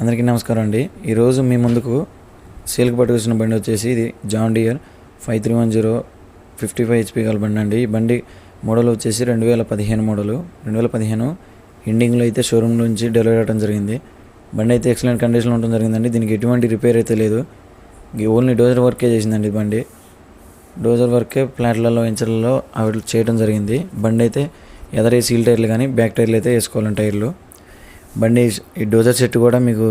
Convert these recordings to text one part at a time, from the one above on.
అందరికీ నమస్కారం అండి. ఈరోజు మీ ముందుకు సేల్కి పట్టుకొచ్చిన బండి వచ్చేసి ఇది John Deere five three one zero fifty five HP గల బండి అండి. ఈ బండి మోడల్ వచ్చేసి రెండు వేల పదిహేను మోడలు. రెండు వేల పదిహేను ఎండింగ్లో అయితే షోరూమ్ నుంచి డెలివరీ అవ్వడం జరిగింది. బండి అయితే ఎక్సలెంట్ కండిషన్లో ఉండడం జరిగిందండి. దీనికి ఎటువంటి రిపేర్ అయితే లేదు. ఓన్లీ డోజర్ వర్కే చేసిందండి బండి. డోజర్ వర్కే ఫ్లాట్లలో వెంచర్లలో అవి చేయడం జరిగింది. బండి అయితే ఎదరే సీల్ టైర్లు కానీ బ్యాక్ టైర్లు అయితే వేసుకోవాలని టైర్లు. బండి ఈ డోజర్ సెట్ కూడా మీకు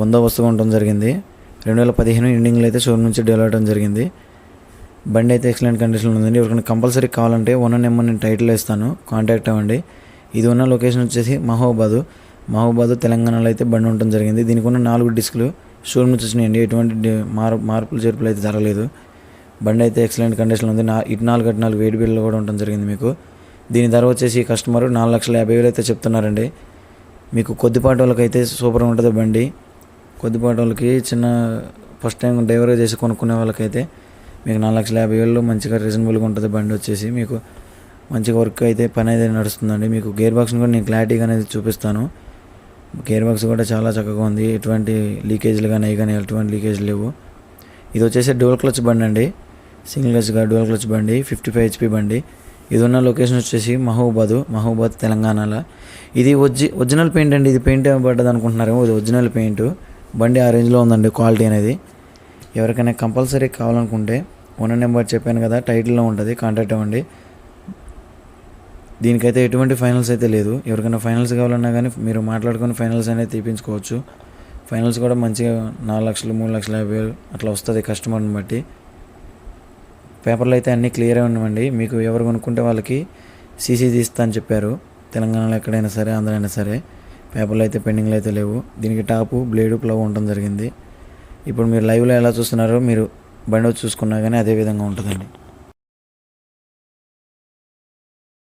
బందోబస్తుగా ఉండడం జరిగింది. రెండు వేల పదిహేను ఎండింగ్లో అయితే షోరూమ్ నుంచి డెలివర్ అవడం జరిగింది. బండి అయితే ఎక్సలెంట్ కండిషన్లో ఉందండి. ఎవరికైనా కంపల్సరీ కావాలంటే ఉన్న నెంబర్ నేను టైటిల్ ఇస్తాను. కాంటాక్ట్ అవ్వండి. ఇది ఉన్న లొకేషన్ వచ్చేసి మహోబాదు మహోబాదు తెలంగాణలో అయితే బండి ఉండడం జరిగింది. దీనికి ఉన్న నాలుగు డిస్కులు షోరూమ్ నుంచి వచ్చినాయండి. ఎటువంటి మార్ మార్పులు చేర్పులు అయితే జరగలేదు. బండి అయితే ఎక్సలెంట్ కండిషన్లో ఉంది. నా ఇటు నాలుగు అటు నాలుగు వేడి బిల్లు కూడా ఉండడం జరిగింది మీకు. దీని ధర వచ్చేసి కస్టమర్ నాలుగు లక్షల యాభై వేలు అయితే చెప్తున్నారండి. మీకు కొద్దిపాటి వాళ్ళకైతే సూపర్గా ఉంటుంది బండి. కొద్దిపాటి వాళ్ళకి చిన్న ఫస్ట్ టైం డ్రైవర్గా చేసి కొనుక్కునే వాళ్ళకైతే మీకు నాలుగు లక్షల యాభై వేలు మంచిగా రీజనబుల్గా ఉంటుంది బండి వచ్చేసి మీకు మంచిగా వర్క్ అయితే పని అయితే నడుస్తుందండి. మీకు గేర్ బాక్స్ని కూడా నేను క్లారిటీగా అనేది చూపిస్తాను. గేర్ బాక్స్ కూడా చాలా చక్కగా ఉంది. ఎటువంటి లీకేజ్లు కానీ అవి కానీ ఎటువంటి లీకేజ్ లేవు. ఇది వచ్చేసి డ్యూల్ క్లచ్ బండి అండి. సింగిల్ క్లచ్గా డ్యూల్ క్లచ్ బండి ఫిఫ్టీ ఫైవ్ హెచ్పి బండి. ఇది ఉన్న లొకేషన్ వచ్చేసి మహబూబాద్ మహబూబాద్ తెలంగాణలో. ఇది ఒరిజి ఒరిజినల్ పెయింట్ అండి. ఇది పెయింట్ పడ్డది అనుకుంటున్నారేమో ఇది ఒరిజినల్ పెయింట్ బండి ఆ రేంజ్లో ఉందండి క్వాలిటీ అనేది. ఎవరికైనా కంపల్సరీ కావాలనుకుంటే ఓనర్ నెంబర్ చెప్పాను కదా టైటిల్లో ఉంటుంది కాంటాక్ట్ అవ్వండి. దీనికైతే ఎటువంటి ఫైనల్స్ అయితే లేదు. ఎవరికైనా ఫైనల్స్ కావాలన్నా కానీ మీరు మాట్లాడుకుని ఫైనల్స్ అనేది తీపించుకోవచ్చు. ఫైనల్స్ కూడా మంచిగా నాలుగు లక్షలు మూడు లక్షల యాభై వేలు అట్లా వస్తుంది కస్టమర్ని బట్టి. పేపర్లు అయితే అన్నీ క్లియర్గా ఉన్నామండి మీకు ఎవరు కొనుక్కుంటే వాళ్ళకి సీసీ తీస్తా అని చెప్పారు. తెలంగాణలో ఎక్కడైనా సరే ఆంధ్రైనా సరే పేపర్లు అయితే పెండింగ్లు అయితే లేవు. దీనికి టాపు బ్లేడు ప్లవ్ ఉండడం జరిగింది. ఇప్పుడు మీరు లైవ్లో ఎలా చూస్తున్నారో మీరు బండి వచ్చి చూసుకున్నా కానీ అదే విధంగా ఉంటుందండి.